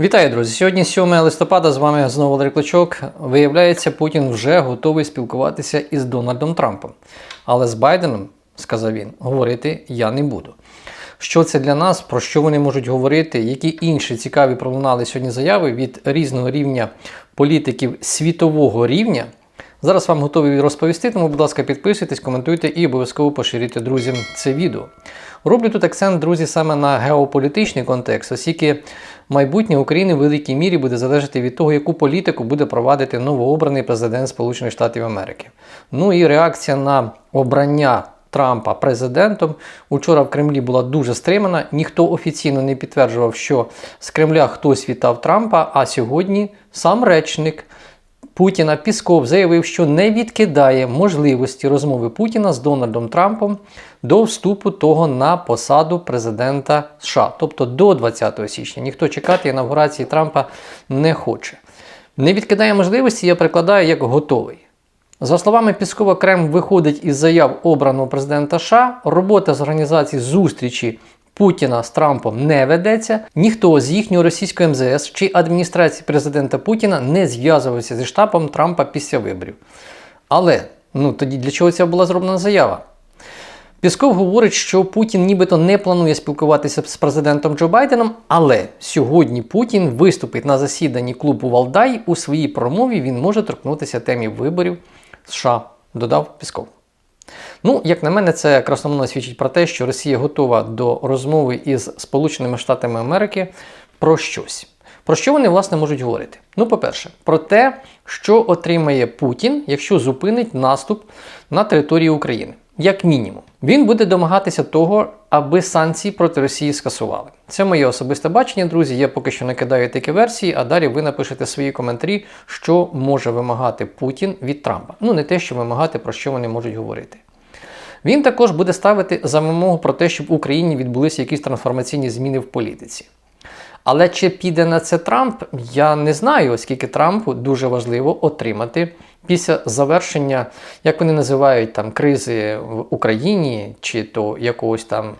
Вітаю, друзі! Сьогодні 7 листопада з вами знову Валерій Клочок. Виявляється, Путін вже готовий спілкуватися із Дональдом Трампом. Але з Байденом, сказав він, говорити я не буду. Що це для нас, про що вони можуть говорити, які інші цікаві пролунали сьогодні заяви від різного рівня політиків світового рівня. Зараз вам готовий розповісти, тому, будь ласка, підписуйтесь, коментуйте і обов'язково поширюйте друзям це відео. Роблю тут акцент, друзі, саме на геополітичний контекст, оскільки майбутнє України в великій мірі буде залежати від того, яку політику буде провадити новообраний президент Сполучених Штатів Америки. Ну і реакція на обрання. Трампа президентом учора в Кремлі була дуже стримана. Ніхто офіційно не підтверджував, що з Кремля хтось вітав Трампа. А сьогодні сам речник Путіна Пісков заявив, що не відкидає можливості розмови Путіна з Дональдом Трампом до вступу того на посаду президента США, тобто до 20 січня. Ніхто чекати інавгурації Трампа не хоче. Не відкидає можливості, я прикладаю як готовий. За словами Піскова, Кремль виходить із заяв обраного президента США, робота з організації зустрічі Путіна з Трампом не ведеться. Ніхто з їхньої російської МЗС чи адміністрації президента Путіна не зв'язувався зі штабом Трампа після виборів. Але ну тоді для чого ця була зроблена заява? Пісков говорить, що Путін нібито не планує спілкуватися з президентом Джо Байденом, але сьогодні Путін виступить на засіданні клубу Валдай. У своїй промові він може торкнутися темі виборів США, додав Пісков. Ну, як на мене, це красномовно свідчить про те, що Росія готова до розмови із Сполученими Штатами Америки про щось. Про що вони власне можуть говорити? Ну, по-перше, про те, що отримає Путін, якщо зупинить наступ на території України. Як мінімум, він буде домагатися того, аби санкції проти Росії скасували. Це моє особисте бачення, друзі. Я поки що не кидаю такі версії, а далі ви напишете свої коментарі, що може вимагати Путін від Трампа. Ну не те, що вимагати, про що вони можуть говорити. Він також буде ставити за вимогу про те, щоб в Україні відбулися якісь трансформаційні зміни в політиці. Але чи піде на це Трамп, я не знаю, оскільки Трампу дуже важливо отримати після завершення, як вони називають там кризи в Україні чи то якогось там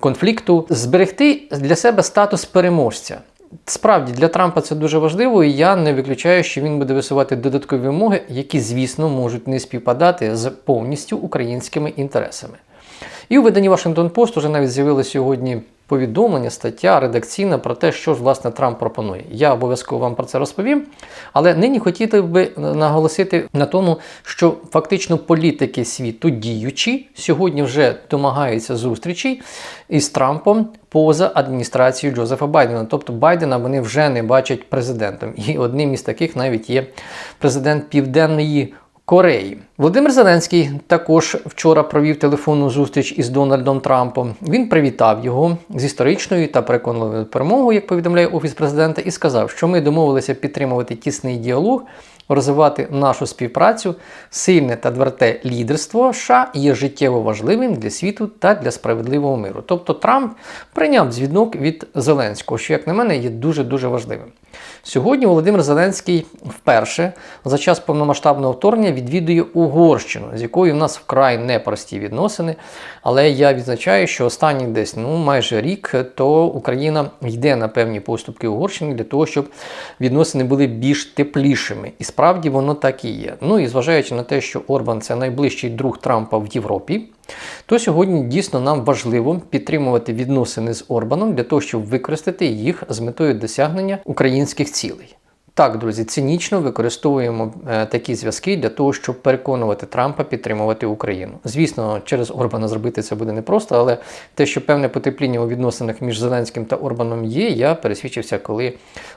конфлікту, зберегти для себе статус переможця. Справді для Трампа це дуже важливо, і я не виключаю, що він буде висувати додаткові вимоги, які, звісно, можуть не співпадати з повністю українськими інтересами. І у виданні Washington Post вже навіть з'явилося сьогодні повідомлення, стаття редакційна про те, що ж власне Трамп пропонує. Я обов'язково вам про це розповім. Але нині хотіли би наголосити на тому, що фактично політики світу діючі сьогодні вже домагаються зустрічі із Трампом поза адміністрацією Джозефа Байдена. Тобто Байдена вони вже не бачать президентом. І одним із таких навіть є президент Південної. Кореї. Володимир Зеленський також вчора провів телефонну зустріч із Дональдом Трампом. Він привітав його з історичною та переконливою перемогою, як повідомляє Офіс президента, і сказав, що ми домовилися підтримувати тісний діалог, розвивати нашу співпрацю, сильне та тверде лідерство США є життєво важливим для світу та для справедливого миру. Тобто Трамп прийняв дзвінок від Зеленського, що, як на мене, є дуже дуже важливим. Сьогодні Володимир Зеленський вперше за час повномасштабного вторгнення відвідує Угорщину, з якою в нас вкрай непрості відносини. Але я відзначаю, що останні десь ну майже рік то Україна йде на певні поступки Угорщини для того, щоб відносини були більш теплішими. І справді воно так і є. Ну і зважаючи на те, що Орбан це найближчий друг Трампа в Європі. То сьогодні дійсно нам важливо підтримувати відносини з Орбаном для того, щоб використати їх з метою досягнення українських цілей. Так, друзі, цинічно використовуємо е, такі зв'язки для того, щоб переконувати Трампа підтримувати Україну. Звісно, через Орбана зробити це буде непросто, але те, що певне потепління у відносинах між Зеленським та Орбаном є, я пересвідчився, коли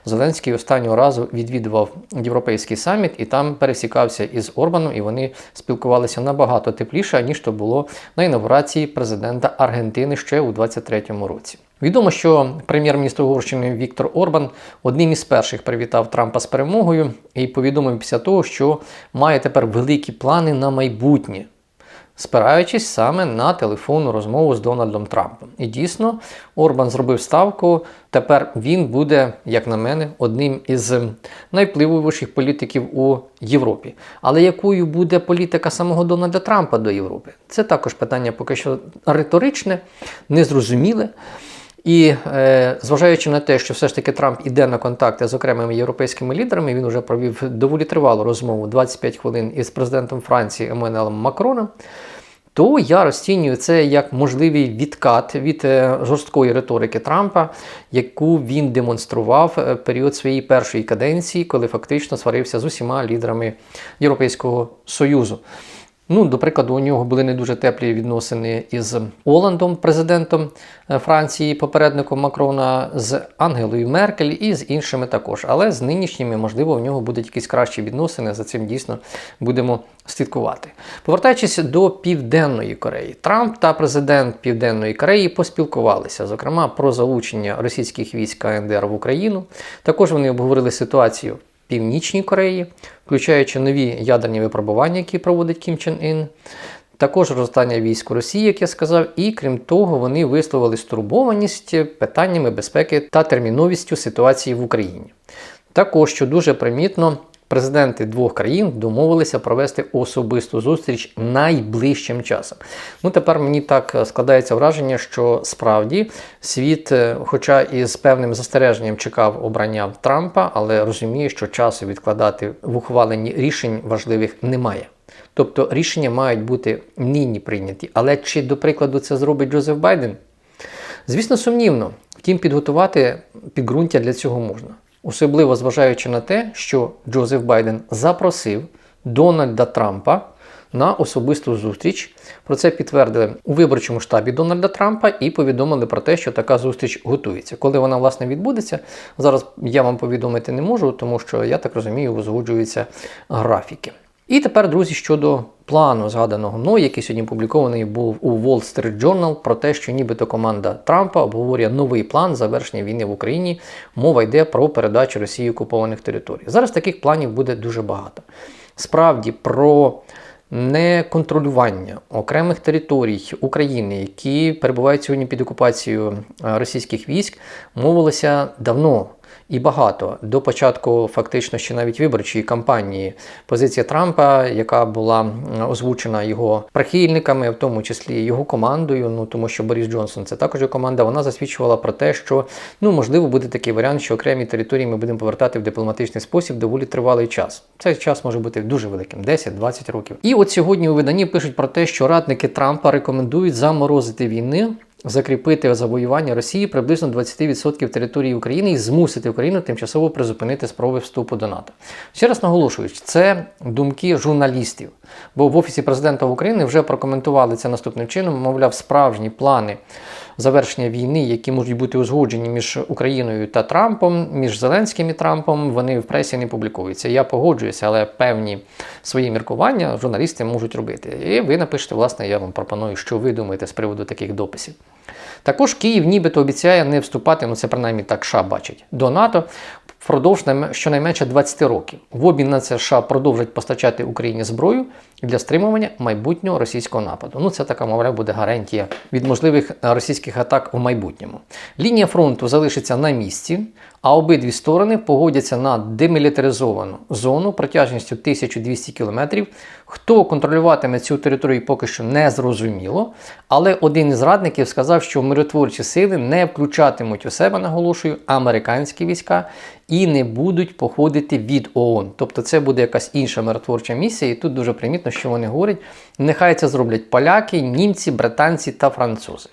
Зеленський останнього разу відвідував європейський саміт і там пересікався із Орбаном, і вони спілкувалися набагато тепліше, ніж то було на інаугурації президента Аргентини ще у 2023 році. Відомо, що прем'єр-міністр Угорщини Віктор Орбан одним із перших привітав Трампа з перемогою і повідомив після того, що має тепер великі плани на майбутнє, спираючись саме на телефонну розмову з Дональдом Трампом. І дійсно, Орбан зробив ставку. Тепер він буде, як на мене, одним із найвпливовіших політиків у Європі. Але якою буде політика самого Дональда Трампа до Європи? Це також питання поки що риторичне, незрозуміле. І е, зважаючи на те, що все ж таки Трамп іде на контакти з окремими європейськими лідерами, він вже провів доволі тривалу розмову 25 хвилин із президентом Франції Еммануелем Макроном. То я розцінюю це як можливий відкат від е, жорсткої риторики Трампа, яку він демонстрував е, в період своєї першої каденції, коли фактично сварився з усіма лідерами Європейського Союзу. Ну, до прикладу, у нього були не дуже теплі відносини із Оландом, президентом е, Франції, попередником Макрона, з Ангелою Меркель і з іншими також. Але з нинішніми, можливо, у нього будуть якісь кращі відносини. За цим дійсно будемо слідкувати. Повертаючись до Південної Кореї, Трамп та президент Південної Кореї поспілкувалися, зокрема про залучення російських військ КНДР в Україну. Також вони обговорили ситуацію. Північній Кореї, включаючи нові ядерні випробування, які проводить Кім Чен Ін, також розгортання військ Росії, як я сказав, і крім того, вони висловили стурбованість питаннями безпеки та терміновістю ситуації в Україні. Також, що дуже примітно, президенти двох країн домовилися провести особисту зустріч найближчим часом. Ну тепер мені так складається враження, що справді світ, е, хоча і з певним застереженням чекав обрання Трампа, але розуміє, що часу відкладати в ухваленні рішень важливих немає. Тобто рішення мають бути нині прийняті. Але чи, до прикладу, це зробить Джозеф Байден? Звісно, сумнівно. Втім, підготувати підґрунтя для цього можна. Особливо зважаючи на те, що Джозеф Байден запросив Дональда Трампа на особисту зустріч. Про це підтвердили у виборчому штабі Дональда Трампа і повідомили про те, що така зустріч готується. Коли вона власне відбудеться, зараз я вам повідомити не можу, тому що я так розумію, узгоджуються графіки. І тепер, друзі, щодо плану згаданого мною, який сьогодні опублікований був у Wall Street Journal, про те, що нібито команда Трампа обговорює новий план завершення війни в Україні. Мова йде про передачу Росії окупованих територій. Зараз таких планів буде дуже багато. Справді про неконтролювання окремих територій України, які перебувають сьогодні під окупацією е, російських військ, мовилося давно і багато до початку, фактично, ще навіть виборчої кампанії. Позиція Трампа, яка була озвучена його прихильниками, в тому числі його командою. Ну тому що Борис Джонсон це також команда. Вона засвідчувала про те, що ну можливо буде такий варіант, що окремі території ми будемо повертати в дипломатичний спосіб доволі тривалий час. Цей час може бути дуже великим 10-20 років. І от сьогодні у виданні пишуть про те, що радники Трампа рекомендують заморозити війни закріпити завоювання Росії приблизно 20% території України і змусити Україну тимчасово призупинити спроби вступу до НАТО. Ще раз наголошую, це думки журналістів. Бо в Офісі президента України вже прокоментували це наступним чином, мовляв, справжні плани завершення війни, які можуть бути узгоджені між Україною та Трампом, між Зеленським і Трампом, вони в пресі не публікуються. Я погоджуюся, але певні свої міркування журналісти можуть робити. І ви напишете, власне, я вам пропоную, що ви думаєте з приводу таких дописів. Також Київ нібито обіцяє не вступати, ну це принаймні так США бачить, до НАТО впродовж щонайменше 20 років. В обмін на це США продовжать постачати Україні зброю для стримування майбутнього російського нападу. Ну це така, мовляв, буде гарантія від можливих російських атак в майбутньому. Лінія фронту залишиться на місці, а обидві сторони погодяться на демілітаризовану зону протяжністю 1200 км. Хто контролюватиме цю територію, поки що не зрозуміло. Але один із радників сказав, що миротворчі сили не включатимуть у себе, наголошую, американські війська і не будуть походити від ООН. Тобто це буде якась інша миротворча місія, і тут дуже примітно, що вони говорять. Нехай це зроблять поляки, німці, британці та французи.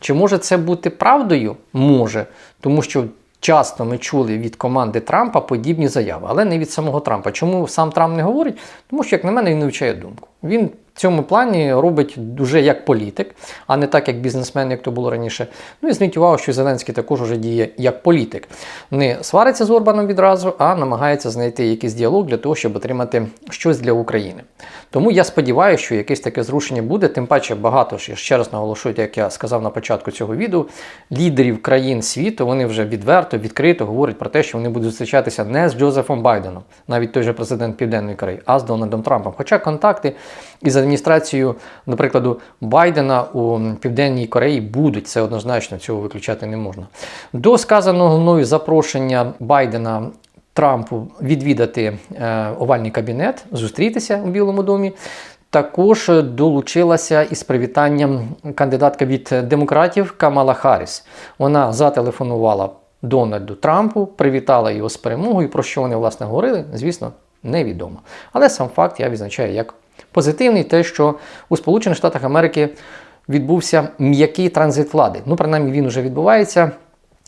Чи може це бути правдою? Може, тому що. Часто ми чули від команди Трампа подібні заяви, але не від самого Трампа. Чому сам Трамп не говорить? Тому що, як на мене, він не вивчає думку. Він цьому плані робить дуже як політик, а не так, як бізнесмен, як то було раніше. Ну і зверніть увагу, що Зеленський також уже діє як політик. Не свариться з Орбаном відразу, а намагається знайти якийсь діалог для того, щоб отримати щось для України. Тому я сподіваюся, що якесь таке зрушення буде. Тим паче багато ж ще раз наголошую, як я сказав на початку цього відео, лідерів країн світу вони вже відверто, відкрито говорять про те, що вони будуть зустрічатися не з Джозефом Байденом, навіть той же президент Південної Кореї, а з Дональдом Трампом. Хоча контакти із адміністрацією, наприклад, Байдена у Південній Кореї будуть це однозначно, цього виключати не можна. До сказаного мною запрошення Байдена. Трампу відвідати е, овальний кабінет, зустрітися у Білому домі. також долучилася із привітанням кандидатка від демократів Камала Харріс. Вона зателефонувала Дональду Трампу, привітала його з перемогою. Про що вони власне говорили, звісно, невідомо. Але сам факт я відзначаю як позитивний, те, що у Сполучених Штатах Америки відбувся м'який транзит влади. Ну, принаймні, він вже відбувається.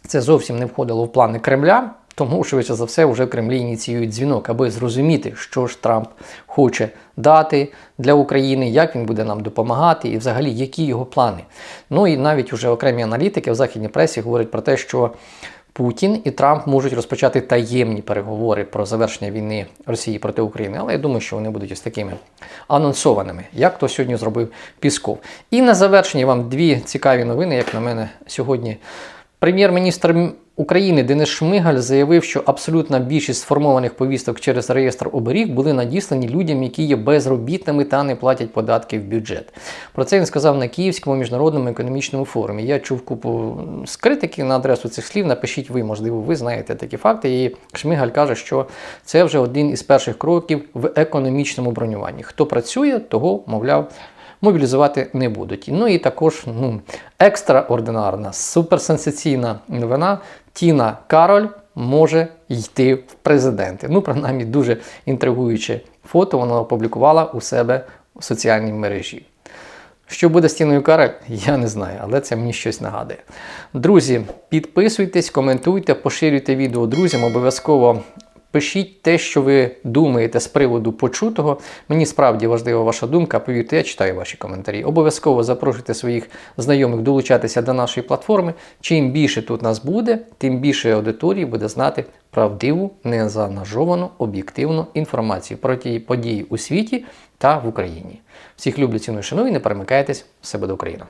Це зовсім не входило в плани Кремля, тому швидше за все вже в Кремлі ініціюють дзвінок, аби зрозуміти, що ж Трамп хоче дати для України, як він буде нам допомагати, і взагалі які його плани. Ну і навіть вже окремі аналітики в західній пресі говорять про те, що Путін і Трамп можуть розпочати таємні переговори про завершення війни Росії проти України, але я думаю, що вони будуть ось такими анонсованими, як то сьогодні зробив Пісков. І на завершення вам дві цікаві новини, як на мене, сьогодні. Прем'єр-міністр України Денис Шмигаль заявив, що абсолютна більшість сформованих повісток через реєстр оберіг були надіслані людям, які є безробітними та не платять податки в бюджет. Про це він сказав на Київському міжнародному економічному форумі. Я чув купу з критики на адресу цих слів. Напишіть ви, можливо, ви знаєте такі факти. І Шмигаль каже, що це вже один із перших кроків в економічному бронюванні. Хто працює, того, мовляв, мобілізувати не будуть. Ну і також ну, екстраординарна, суперсенсаційна новина. Тіна Кароль може йти в президенти. Ну, принаймні, дуже інтригуюче фото вона опублікувала у себе в соціальній мережі. Що буде з Тіною Кароль, я не знаю, але це мені щось нагадує. Друзі, підписуйтесь, коментуйте, поширюйте відео друзям, обов'язково Пишіть те, що ви думаєте з приводу почутого. Мені справді важлива ваша думка. Повірте, я читаю ваші коментарі. Обов'язково запрошуйте своїх знайомих долучатися до нашої платформи. Чим більше тут нас буде, тим більше аудиторії буде знати правдиву, незаангажовану, об'єктивну інформацію про ті події у світі та в Україні. Всіх люблю, ціную, шаную і не перемикайтесь. Все буде Україна!